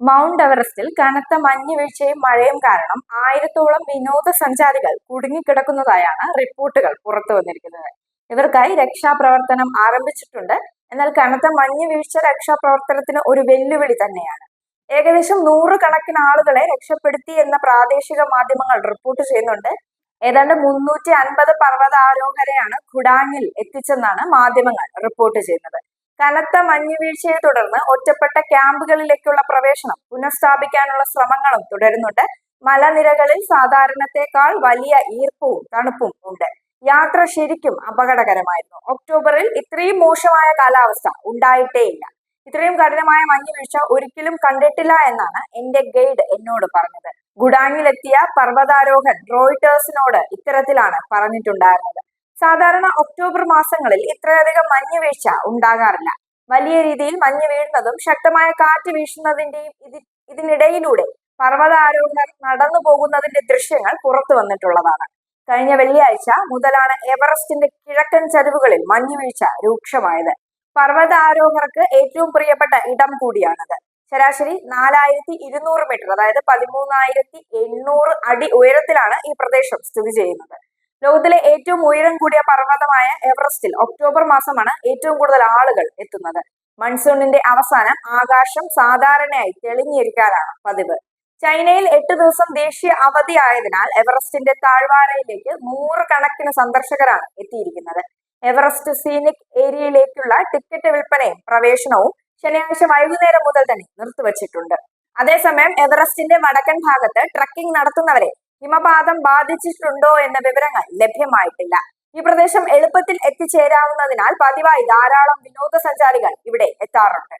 Mount എവറസ്റ്റിൽ കനത്ത മഞ്ഞുവീഴ്ചയും മഴയും കാരണം ആയിരത്തോളം വിനോദസഞ്ചാരികൾ കുടുങ്ങിക്കിടക്കുന്നതായാണ് റിപ്പോർട്ടുകൾ പുറത്തു വന്നിരിക്കുന്നത്. ഇവർക്കായി രക്ഷാപ്രവർത്തനം ആരംഭിച്ചിട്ടുണ്ട്. എന്നാൽ കനത്ത മഞ്ഞുവീഴ്ച രക്ഷാപ്രവർത്തനത്തിന് ഒരു വെല്ലുവിളി തന്നെയാണ്. ഏകദേശം നൂറുകണക്കിന് ആളുകളെ രക്ഷപ്പെടുത്തി എന്ന പ്രാദേശിക മാധ്യമങ്ങൾ റിപ്പോർട്ട് ചെയ്യുന്നുണ്ട്. ഏതാണ്ട് മുന്നൂറ്റി അൻപത് പർവതാരോഹരെയാണ് ഖുഡാങ്ങിൽ എത്തിച്ചെന്നാണ് മാധ്യമങ്ങൾ റിപ്പോർട്ട് ചെയ്യുന്നത്. കനത്ത മഞ്ഞുവീഴ്ചയെ തുടർന്ന് ഒറ്റപ്പെട്ട ക്യാമ്പുകളിലേക്കുള്ള പ്രവേശനം പുനഃസ്ഥാപിക്കാനുള്ള ശ്രമങ്ങളും തുടരുന്നുണ്ട്. മലനിരകളിൽ സാധാരണത്തെക്കാൾ വലിയ ഈർപ്പവും തണുപ്പും ഉണ്ട്. യാത്ര ശരിക്കും അപകടകരമായിരുന്നു. ഒക്ടോബറിൽ ഇത്രയും മോശമായ കാലാവസ്ഥ ഉണ്ടായിട്ടേയില്ല. ഇത്രയും കഠിനമായ മഞ്ഞുവീഴ്ച ഒരിക്കലും കണ്ടിട്ടില്ല എന്നാണ് എന്റെ ഗൈഡ് എന്നോട് പറഞ്ഞത്. ഗുഡാങ്ങിലെത്തിയ പർവതാരോഹൻ റോയിട്ടേഴ്സിനോട് ഇത്തരത്തിലാണ് പറഞ്ഞിട്ടുണ്ടായിരുന്നത്. സാധാരണ ഒക്ടോബർ മാസങ്ങളിൽ ഇത്രയധികം മഞ്ഞ് വീഴ്ച ഉണ്ടാകാറില്ല. വലിയ രീതിയിൽ മഞ്ഞ് വീഴുന്നതും ശക്തമായ കാറ്റ് വീശുന്നതിന്റെയും ഇതി ഇതിനിടയിലൂടെ പർവതാരോഹർ നടന്നു പോകുന്നതിന്റെ ദൃശ്യങ്ങൾ പുറത്തു വന്നിട്ടുള്ളതാണ്. കഴിഞ്ഞ വെള്ളിയാഴ്ച മുതലാണ് എവറസ്റ്റിന്റെ കിഴക്കൻ ചരിവുകളിൽ മഞ്ഞുവീഴ്ച രൂക്ഷമായത്. പർവതാരോഹർക്ക് ഏറ്റവും പ്രിയപ്പെട്ട ഇടം കൂടിയാണത്. ശരാശരി നാലായിരത്തി ഇരുന്നൂറ് മീറ്റർ അതായത് പതിമൂന്നായിരത്തി എണ്ണൂറ് അടി ഉയരത്തിലാണ് ഈ പ്രദേശം സ്ഥിതി ചെയ്യുന്നത്. ലോകത്തിലെ ഏറ്റവും ഉയരം കൂടിയ പർവതമായ എവറസ്റ്റിൽ ഒക്ടോബർ മാസമാണ് ഏറ്റവും കൂടുതൽ ആളുകൾ എത്തുന്നത്. മൺസൂണിന്റെ അവസാനം ആകാശം സാധാരണയായി തെളിഞ്ഞിരിക്കാനാണ് പതിവ്. ചൈനയിൽ എട്ട് ദിവസം ദേശീയ അവധി ആയതിനാൽ എവറസ്റ്റിന്റെ താഴ്വാരയിലേക്ക് നൂറുകണക്കിന് സന്ദർശകരാണ് എത്തിയിരിക്കുന്നത്. എവറസ്റ്റ് സീനിക് ഏരിയയിലേക്കുള്ള ടിക്കറ്റ് വിൽപ്പനയും പ്രവേശനവും ശനിയാഴ്ച വൈകുന്നേരം മുതൽ തന്നെ നിർത്തിവച്ചിട്ടുണ്ട്. അതേസമയം എവറസ്റ്റിന്റെ വടക്കൻ ഭാഗത്ത് ട്രക്കിംഗ് നടത്തുന്നവരെ ഹിമപാതം ബാധിച്ചിട്ടുണ്ടോ എന്ന വിവരങ്ങൾ ലഭ്യമായിട്ടില്ല. ഈ പ്രദേശം എളുപ്പത്തിൽ എത്തിച്ചേരാവുന്നതിനാൽ പതിവായി ധാരാളം വിനോദസഞ്ചാരികൾ ഇവിടെ എത്താറുണ്ട്.